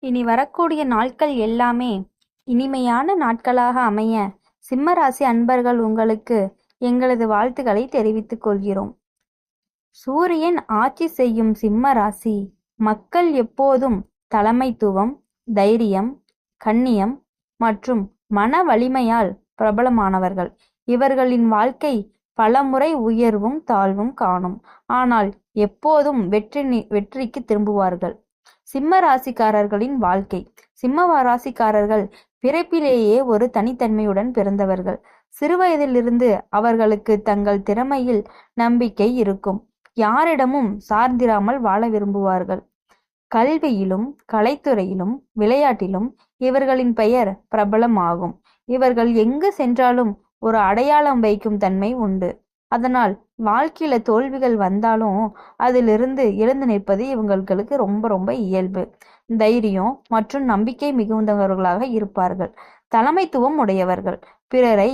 இனி வரக்கூடிய நாட்கள் எல்லாமே இனிமையான நாட்களாக அமைய சிம்மராசி அன்பர்கள் உங்களுக்கு எங்களது வாழ்த்துக்களை தெரிவித்துக் கொள்கிறோம். சூரியன் ஆட்சி செய்யும் சிம்ம ராசி மக்கள் எப்போதும் தலைமைத்துவம் தைரியம் கண்ணியம் மற்றும் மன வலிமையால் பிரபலமானவர்கள். இவர்களின் வாழ்க்கை பலமுறை உயர்வும் தாழ்வும் காணும். ஆனால் எப்போதும் வெற்றி நி- வெற்றிக்கு திரும்புவார்கள். சிம்ம ராசிக்காரர்களின் வாழ்க்கை. சிம்ம ராசிக்காரர்கள் பிறப்பிலேயே ஒரு தனித்தன்மையுடன் பிறந்தவர்கள். சிறுவயதிலிருந்து அவர்களுக்கு தங்கள் திறமையில் நம்பிக்கை இருக்கும். யாரிடமும் சார்ந்திராமல் வாழ விரும்புவார்கள். கல்வியிலும் கலைத்துறையிலும் விளையாட்டிலும் இவர்களின் பெயர் பிரபலமாகும். இவர்கள் எங்கு சென்றாலும் ஒரு அடையாளம் வைக்கும் தன்மை உண்டு. அதனால் வாழ்க்கையில தோல்விகள் வந்தாலும் அதிலிருந்து எழுந்து நிற்பது இவங்களுக்கு ரொம்ப ரொம்ப இயல்பு. தைரியம் மற்றும் நம்பிக்கை மிகுந்தவர்களாக இருப்பார்கள். தலைமைத்துவம் உடையவர்கள். பிறரை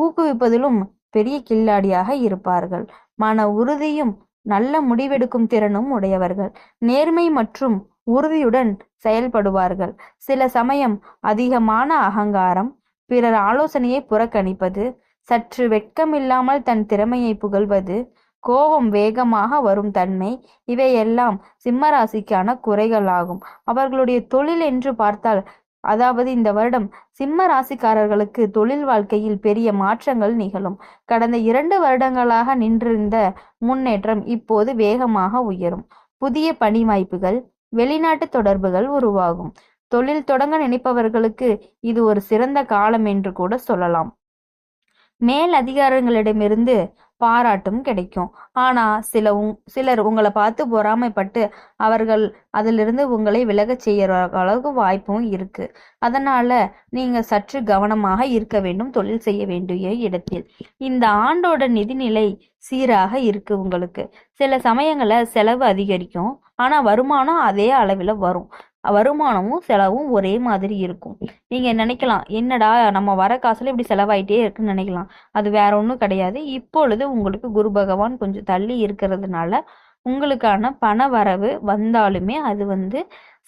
ஊக்குவிப்பதிலும் பெரிய கில்லாடியாக இருப்பார்கள். மன உறுதியும் நல்ல முடிவெடுக்கும் திறனும் உடையவர்கள். நேர்மை மற்றும் உறுதியுடன் செயல்படுவார்கள். சில சமயம் அதிகமான அகங்காரம் பிறர் ஆலோசனையை புறக்கணிப்பது சற்று வெட்கமில்லாமல் தன் திறமையை புகழ்வது கோபம் வேகமாக வரும் தன்மை இவையெல்லாம் சிம்மராசிக்கான குறைகளாகும். அவர்களுடைய தொழில் என்று பார்த்தால் அதாவது இந்த வருடம் சிம்ம ராசிக்காரர்களுக்கு தொழில் வாழ்க்கையில் பெரிய மாற்றங்கள் நிகழும். கடந்த இரண்டு வருடங்களாக நின்றிருந்த முன்னேற்றம் இப்போது வேகமாக உயரும். புதிய பணி வாய்ப்புகள் வெளிநாட்டு தொடர்புகள் உருவாகும். தொழில் தொடங்க நினைப்பவர்களுக்கு இது ஒரு சிறந்த காலம் என்று கூட சொல்லலாம். மேல் அதிகாரங்களிடமிருந்து பாராட்டும் கிடைக்கும். ஆனா சில உங் சிலர் உங்களை பார்த்து பொறாமைப்பட்டு அவர்கள் அதிலிருந்து உங்களை விலகச் செய்யற அளவுக்கு வாய்ப்பும் இருக்கு. அதனால நீங்க சற்று கவனமாக இருக்க வேண்டும் தொழில் செய்ய வேண்டிய இடத்தில். இந்த ஆண்டோட நிதிநிலை சீராக இருக்கு உங்களுக்கு. சில சமயங்களில் செலவு அதிகரிக்கும் ஆனா வருமானம் அதே அளவில் வரும். வருமானமும் செலவும் ஒரே மாதிரி இருக்கும். நீங்க நினைக்கலாம் என்னடா நம்ம வர காசுல இப்படி செலவாயிட்டே இருக்குன்னு நினைக்கலாம். அது வேற ஒன்றும் கிடையாது. இப்பொழுது உங்களுக்கு குரு பகவான் கொஞ்சம் தள்ளி இருக்கிறதுனால உங்களுக்கான பண வரவு வந்தாலுமே அது வந்து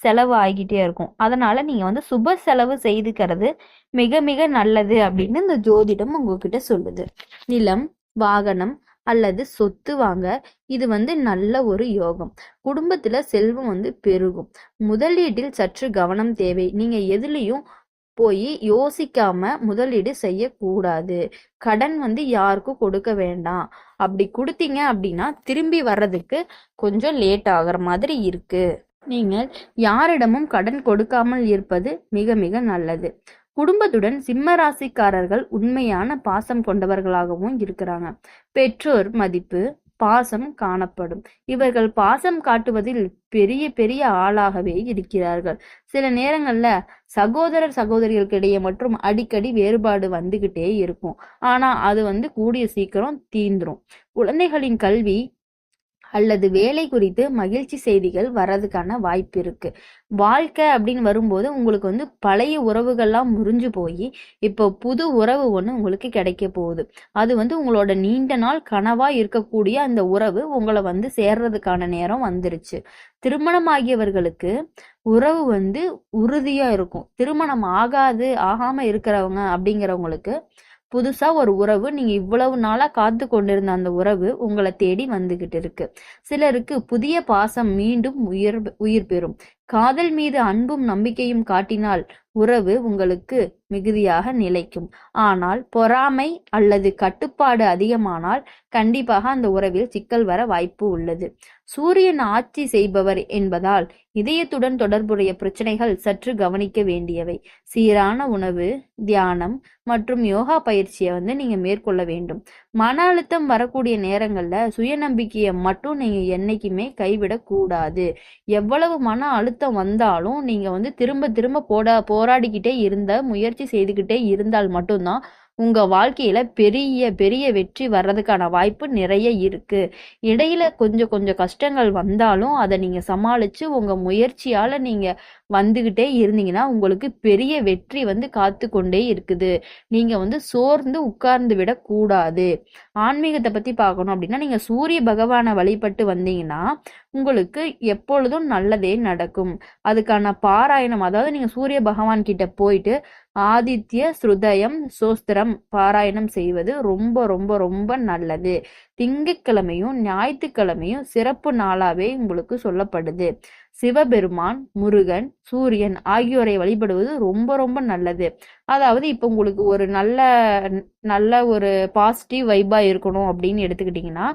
செலவு ஆகிட்டே இருக்கும். அதனால நீங்க வந்து சுப செலவு செய்துக்கிறது மிக மிக நல்லது அப்படின்னு இந்த ஜோதிடம் உங்ககிட்ட சொல்லுது. நிலம் வாகனம் அல்லது சொத்து வாங்க இது வந்து நல்ல ஒரு யோகம். குடும்பத்துல செல்வம் வந்து பெருகும். முதலீட்டில் சற்று கவனம் தேவை. நீங்க எதுலயும் போய் யோசிக்காம முதலீடு செய்யக்கூடாது. கடன் வந்து யாருக்கும் கொடுக்க வேண்டாம். அப்படி கொடுத்தீங்க அப்படின்னா திரும்பி வர்றதுக்கு கொஞ்சம் லேட் ஆகுற மாதிரி இருக்கு. நீங்கள் யாரிடமும் கடன் கொடுக்காமல் இருப்பது மிக மிக நல்லது. குடும்பத்துடன் சிம்ம ராசிக்காரர்கள் உண்மையான பாசம் கொண்டவர்களாகவும் இருக்கிறாங்க. பெற்றோர் மதிப்பு பாசம் காணப்படும். இவர்கள் பாசம் காட்டுவதில் பெரிய பெரிய ஆளாகவே இருக்கிறார்கள். சில நேரங்கள்ல சகோதரர் சகோதரிகளுக்கிடையே மற்றும் அடிக்கடி வேறுபாடு வந்துகிட்டே இருக்கும். ஆனா அது வந்து கூடிய சீக்கிரம் தீந்துரும் குழந்தைகளின் கல்வி அல்லது வேலை குறித்து மகிழ்ச்சி செய்திகள் வர்றதுக்கான வாய்ப்பு இருக்கு. வாழ்க்கை அப்படின்னு வரும்போது உங்களுக்கு வந்து பழைய உறவுகள்லாம் முறிஞ்சு போய் இப்போ புது உறவு ஒன்று உங்களுக்கு கிடைக்க போகுது. அது வந்து உங்களோட நீண்ட நாள் கனவா இருக்கக்கூடிய அந்த உறவு உங்களை வந்து சேர்றதுக்கான நேரம் வந்துருச்சு. திருமணமாகியவர்களுக்கு உறவு வந்து உறுதியா இருக்கும். திருமணம் ஆகாது ஆகாம இருக்கிறவங்க அப்படிங்கிறவங்களுக்கு புதுசா ஒரு உறவு நீங்க இவ்வளவு நாளா காத்து கொண்டிருந்த அந்த உறவு உங்களை தேடி வந்துகிட்டு இருக்கு. சிலருக்கு புதிய பாசம் மீண்டும் உயிர் உயிர் பெறும். காதல் மீது அன்பும் நம்பிக்கையும் காட்டினால் உறவு உங்களுக்கு மிகுதியாக நிலைக்கும். ஆனால் பொறாமை அல்லது கட்டுப்பாடு அதிகமானால் கண்டிப்பாக அந்த உறவில் சிக்கல் வர வாய்ப்பு உள்ளது. சூரியன் ஆட்சி செய்பவர் என்பதால் இதயத்துடன் தொடர்புடைய பிரச்சனைகள் சற்று கவனிக்க வேண்டியவை. சீரான உணவு தியானம் மற்றும் யோகா பயிற்சியை வந்து நீங்க மேற்கொள்ள வேண்டும். மன அழுத்தம் வரக்கூடிய நேரங்கள்ல சுயநம்பிக்கையை மட்டும் நீங்க என்னைக்குமே கைவிடக்கூடாது. எவ்வளவு மன அழுத்தம் வந்தாலும் நீங்கள் வந்து திரும்ப திரும்ப போடா போராடிக்கிட்டே இருந்த முயற்சி செய்துக்கிட்டே இருந்தால் மட்டும்தான் உங்கள் வாழ்க்கையில் பெரிய பெரிய வெற்றி வர்றதுக்கான வாய்ப்பு நிறைய இருக்குது இடையில கொஞ்சம் கொஞ்சம் கஷ்டங்கள் வந்தாலும் அதை நீங்கள் சமாளித்து உங்கள் முயற்சியால் நீங்கள் வந்துகிட்டே இருந்தீங்கன்னா உங்களுக்கு பெரிய வெற்றி வந்து காத்து கொண்டே இருக்குது. நீங்க வந்து சோர்ந்து உட்கார்ந்து விடக்கூடாது ஆன்மீகத்தை பத்தி பார்க்கணும் அப்படின்னா நீங்க சூரிய பகவானை வழிபட்டு வந்தீங்கன்னா உங்களுக்கு எப்பொழுதும் நல்லதே நடக்கும். அதுக்கான பாராயணம் அதாவது நீங்க சூரிய பகவான் கிட்ட போயிட்டு ஆதித்ய ஸ்ருதயம் சோஸ்திரம் பாராயணம் செய்வது ரொம்ப ரொம்ப ரொம்ப நல்லது. திங்கட்கிழமையும் ஞாயிற்றுக்கிழமையும் சிறப்பு நாளாவே உங்களுக்கு சொல்லப்படுது. சிவபெருமான் முருகன் சூரியன் ஆகியோரை வழிபடுவது ரொம்ப ரொம்ப நல்லது. அதாவது இப்போ உங்களுக்கு ஒரு நல்ல நல்ல ஒரு பாசிட்டிவ் வைபா இருக்கணும் அப்படின்னு எடுத்துக்கிட்டிங்கன்னா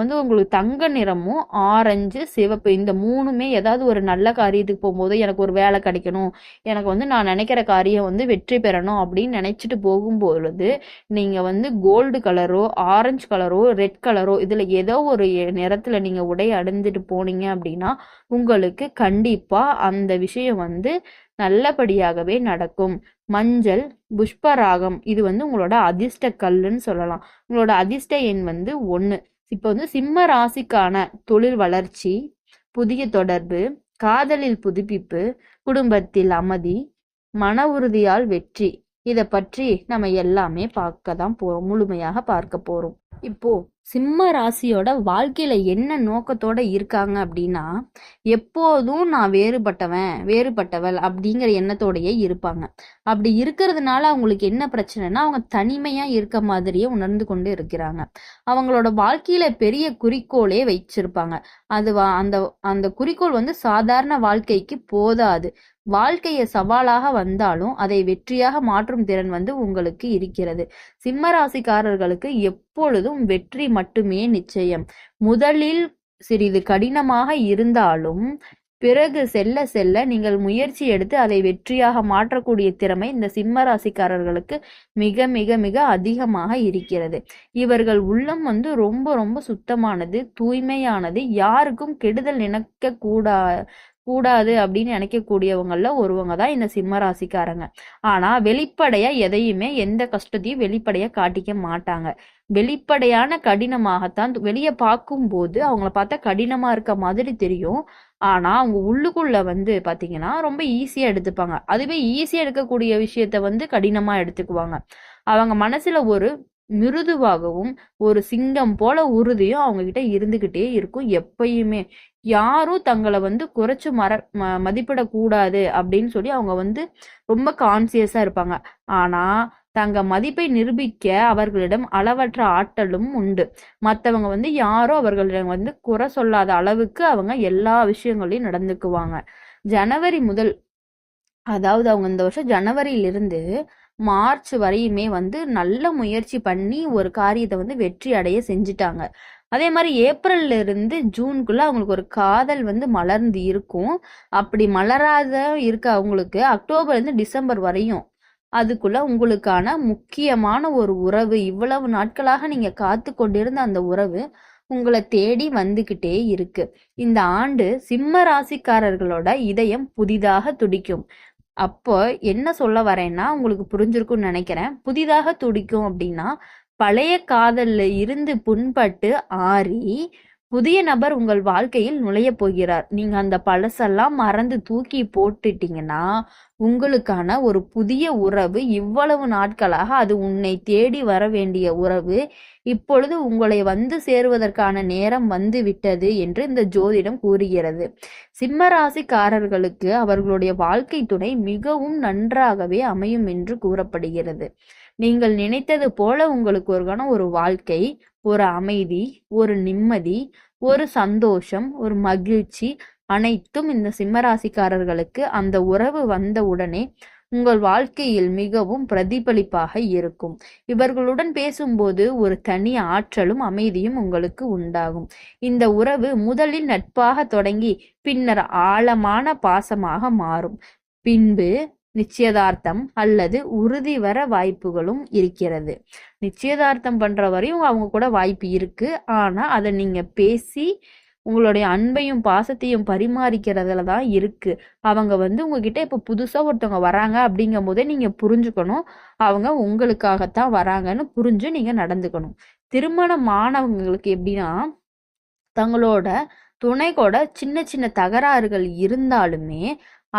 வந்து உங்களுக்கு தங்க நிறமும் ஆரஞ்சு சிவப்பு இந்த மூணுமே ஏதாவது ஒரு நல்ல காரியத்துக்கு போகும்போது எனக்கு ஒரு வேலை கிடைக்கணும். எனக்கு வந்து நான் நினைக்கிற காரியம் வந்து வெற்றி பெறணும் அப்படின்னு நினைச்சிட்டு போகும்பொழுது நீங்கள் வந்து கோல்டு கலரோ ஆரஞ்சு கலரோ ரெட் கலரோ இதில் ஏதோ ஒரு நிறத்தில் நீங்கள் உடை அடைஞ்சிட்டு போனீங்க அப்படின்னா உங்களுக்கு கண்டிப்பாக அந்த விஷயம் வந்து நல்லபடியாகவே நடக்கும். மஞ்சள் புஷ்பராகம் இது வந்து உங்களோட அதிர்ஷ்ட கல்லுன்னு சொல்லலாம். உங்களோட அதிர்ஷ்ட எண் வந்து ஒன்று இப்போ வந்து சிம்ம ராசிக்கான தொழில் வளர்ச்சி புதிய தொடர்பு காதலில் புதுப்பிப்பு குடும்பத்தில் அமைதி மன உறுதியால் வெற்றி. இதை பற்றி நம்ம எல்லாமே பார்க்க தான் போறோம் முழுமையாக பார்க்க போறோம். இப்போ சிம்ம ராசியோட வாழ்க்கையில என்ன நோக்கத்தோட இருக்காங்க அப்படின்னா எப்போதும் நான் வேறுபட்டவன் வேறுபட்டவள் அப்படிங்கிற எண்ணத்தோடயே இருப்பாங்க. அப்படி இருக்கிறதுனால அவங்களுக்கு என்ன பிரச்சனைனா அவங்க தனிமையா இருக்க மாதிரியே உணர்ந்து கொண்டு இருக்கிறாங்க. அவங்களோட வாழ்க்கையில பெரிய குறிக்கோளே வச்சிருப்பாங்க. அது வா- அந்த அந்த குறிக்கோள் வந்து சாதாரண வாழ்க்கைக்கு போதாது. வாழ்க்கையை சவாலாக வந்தாலும் அதை வெற்றியாக மாற்றும் திறன் வந்து உங்களுக்கு இருக்கிறது. சிம்ம ராசிக்காரர்களுக்கு எப்பொழுதும் வெற்றி மட்டுமே நிச்சயம். முதலில் சிறிது கடினமாக இருந்தாலும் பிறகு செல்ல செல்ல நீங்கள் முயற்சி எடுத்து அதை வெற்றியாக மாற்றக்கூடிய திறமை இந்த சிம்ம ராசிக்காரர்களுக்கு மிக மிக மிக அதிகமாக இருக்கிறது. இவர்கள் உள்ளம் வந்து ரொம்ப ரொம்ப சுத்தமானது தூய்மையானது யாருக்கும் கெடுதல் நினைக்க கூடா கூடாது அப்படின்னு நினைக்கக்கூடியவங்கள ஒருவங்க தான் இந்த சிம்ம ராசிக்காரங்க. ஆனா வெளிப்படையா எதையுமே எந்த கஷ்டத்தையும் வெளிப்படையா காட்டிக்க மாட்டாங்க. வெளிப்படையான கடினமாகத்தான் வெளியே பார்க்கும்போது அவங்கள பார்த்தா கடினமா இருக்க மாதிரி தெரியும். ஆனா அவங்க உள்ளுக்குள்ள வந்து பாத்தீங்கன்னா ரொம்ப ஈஸியா எடுத்துப்பாங்க. அதுவே ஈஸியா எடுக்கக்கூடிய விஷயத்த வந்து கடினமா எடுத்துக்குவாங்க. அவங்க மனசுல ஒரு மிருதுவாகவும் ஒரு சிங்கம் போல உறுதியும் அவங்க கிட்ட இருந்துகிட்டே இருக்கும் எப்பயுமே. யாரும் தங்களை வந்து குறைச்சு மற ம- மதிப்பிடக்கூடாது அப்படின்னு சொல்லி அவங்க வந்து ரொம்ப கான்சியஸா இருப்பாங்க. ஆனா தங்க மதிப்பை நிரூபிக்க அவர்களிடம் அளவற்ற ஆற்றலும் உண்டு. மற்றவங்க வந்து யாரும் அவர்களிடம் வந்து குறை சொல்லாத அளவுக்கு அவங்க எல்லா விஷயங்களையும் நடந்துக்குவாங்க. ஜனவரி முதல் அதாவது அவங்க இந்த வருஷம் ஜனவரியிலிருந்து மார்ச் வரையுமே வந்து நல்ல முயற்சி பண்ணி ஒரு காரியத்தை வந்து வெற்றி அடைய செஞ்சுட்டாங்க. அதே மாதிரி ஏப்ரல்ல இருந்து ஜூனுக்குள்ள அவங்களுக்கு ஒரு காதல் வந்து மலர்ந்து இருக்கும். அப்படி மலராத இருக்க அவங்களுக்கு அக்டோபர்ல இருந்து டிசம்பர் வரையும் அதுக்குள்ள உங்களுக்கான முக்கியமான ஒரு உறவு இவ்வளவு நாட்களாக நீங்க காத்து கொண்டிருந்த அந்த உறவு உங்களை தேடி வந்துகிட்டே இருக்கு. இந்த ஆண்டு சிம்ம ராசிக்காரர்களோட இதயம் புதிதாக துடிக்கும். அப்போ என்ன சொல்ல வரேன்னா உங்களுக்கு புரிஞ்சிருக்கும்னு நினைக்கிறேன். புதிதாக துடிக்கும் அப்படின்னா பழைய காதல்ல இருந்து புண்பட்டு ஆறி புதிய நபர் உங்கள் வாழ்க்கையில் நுழைய போகிறார். நீங்க அந்த பழசெல்லாம் மறந்து தூக்கி போட்டுட்டீங்கன்னா உங்களுக்கான ஒரு புதிய உறவு இவ்வளவு நாட்களாக அது உன்னை தேடி வர வேண்டிய உறவு இப்பொழுது உங்களை வந்து சேருவதற்கான நேரம் வந்து விட்டது என்று இந்த ஜோதிடம் கூறுகிறது. சிம்மராசிக்காரர்களுக்கு அவர்களுடைய வாழ்க்கை துணை மிகவும் நன்றாகவே அமையும் என்று கூறப்படுகிறது. நீங்கள் நினைத்தது போல உங்களுக்கு ஒரு ஒரு வாழ்க்கை ஒரு அமைதி ஒரு நிம்மதி ஒரு சந்தோஷம் ஒரு மகிழ்ச்சி அனைத்தும் இந்த சிம்மராசிக்காரர்களுக்கு அந்த உறவு வந்த உடனே உங்கள் வாழ்க்கையில் மிகவும் பிரதிபலிப்பாக இருக்கும். இவர்களுடன் பேசும்போது ஒரு தனி ஆற்றலும் அமைதியும் உங்களுக்கு உண்டாகும். இந்த உறவு முதலில் நட்பாக தொடங்கி பின்னர் ஆழமான பாசமாக மாறும். பின்பு நிச்சயதார்த்தம் அல்லது உறுதி வர வாய்ப்புகளும் இருக்கிறது. நிச்சயதார்த்தம் பண்ற வரையும் அவங்க கூட வாய்ப்பு இருக்கு. ஆனா அதை நீங்க பேசி உங்களுடைய அன்பையும் பாசத்தையும் பரிமாறிக்கிறதுல தான் இருக்கு. அவங்க வந்து உங்ககிட்ட இப்போ புதுசாக ஒருத்தவங்க வராங்க அப்படிங்கும் போதே நீங்கள் புரிஞ்சுக்கணும். அவங்க உங்களுக்காகத்தான் வராங்கன்னு புரிஞ்சு நீங்கள் நடந்துக்கணும். திருமணமானவங்களுக்கு எப்படின்னா தங்களோட துணை கூட சின்ன சின்ன தகராறுகள் இருந்தாலுமே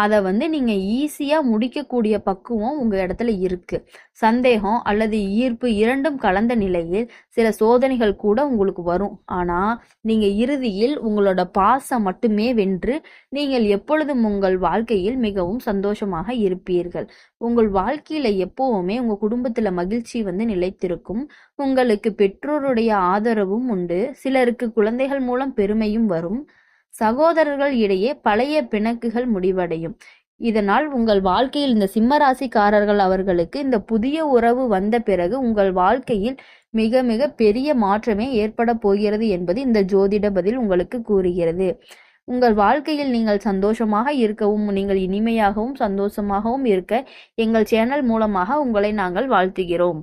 அதை வந்து நீங்கள் ஈஸியாக முடிக்கக்கூடிய பக்குவம் உங்கள் இடத்துல இருக்கு. சந்தேகம் அல்லது ஈர்ப்பு இரண்டும் கலந்த நிலையில் சில சோதனைகள் கூட உங்களுக்கு வரும். ஆனால் நீங்கள் இறுதியில் உங்களோட பாசம் மட்டுமே வென்று நீங்கள் எப்பொழுதும் உங்கள் வாழ்க்கையில் மிகவும் சந்தோஷமாக இருப்பீர்கள். உங்கள் வாழ்க்கையில் எப்போவுமே உங்கள் குடும்பத்தில் மகிழ்ச்சி வந்து நிலைத்திருக்கும். உங்களுக்கு பெற்றோருடைய ஆதரவும் உண்டு. சிலருக்கு குழந்தைகள் மூலம் பெருமையும் வரும். சகோதரர்கள் இடையே பழைய பிணக்குகள் முடிவடையும். இதனால் உங்கள் வாழ்க்கையில் இந்த சிம்மராசிக்காரர்கள் அவர்களுக்கு இந்த புதிய உறவு வந்த பிறகு உங்கள் வாழ்க்கையில் மிக மிக பெரிய மாற்றமே ஏற்பட போகிறது என்பது இந்த ஜோதிட பதில் உங்களுக்கு கூறுகிறது. உங்கள் வாழ்க்கையில் நீங்கள் சந்தோஷமாக இருக்கவும் நீங்கள் இனிமையாகவும் சந்தோஷமாகவும் இருக்க எங்கள் சேனல் மூலமாக உங்களை நாங்கள் வாழ்த்துகிறோம்.